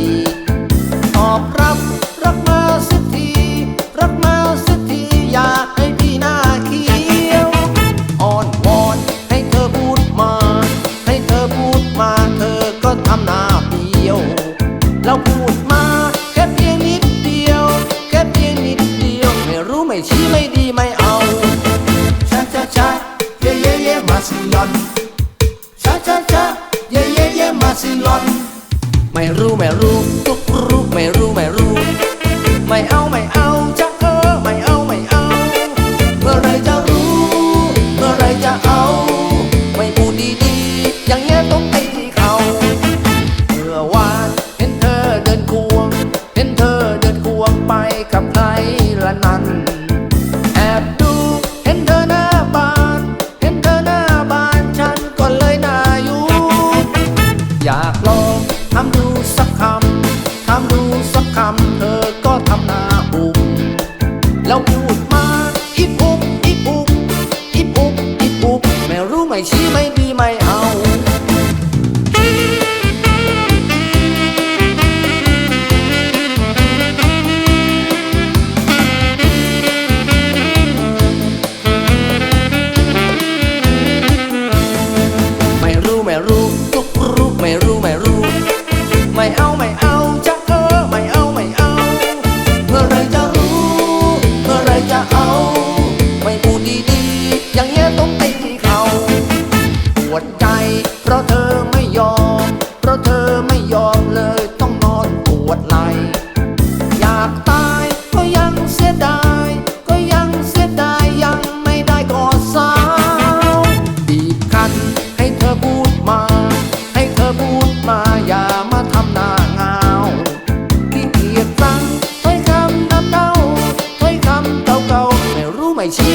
ีตอบรับ รักมาสักที รักมาสักที อยากให้พี่หน้าเขียวอ่อนวอนให้เธอพูดมา ให้เธอพูดมา เธอก็ทำหน้าเบี้ยว แล้วพูดมาแค่เพียงนิดเดียว แค่เพียงนิดเดียว ไม่รู้ไม่ชี้ไม่ดีไม่เอาช้าช้าช้าเย่เย่เย่มาสิลอนช้าช้าช้าเย่เย่เย่มาสิลอน Mai ru, mai ru. คำเธอก็ทำหน้าบุมแล้วพูดมาอีปุกอีปุกอีปุกอีปุกไม่รู้ไม่ชี้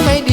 ไม่รู้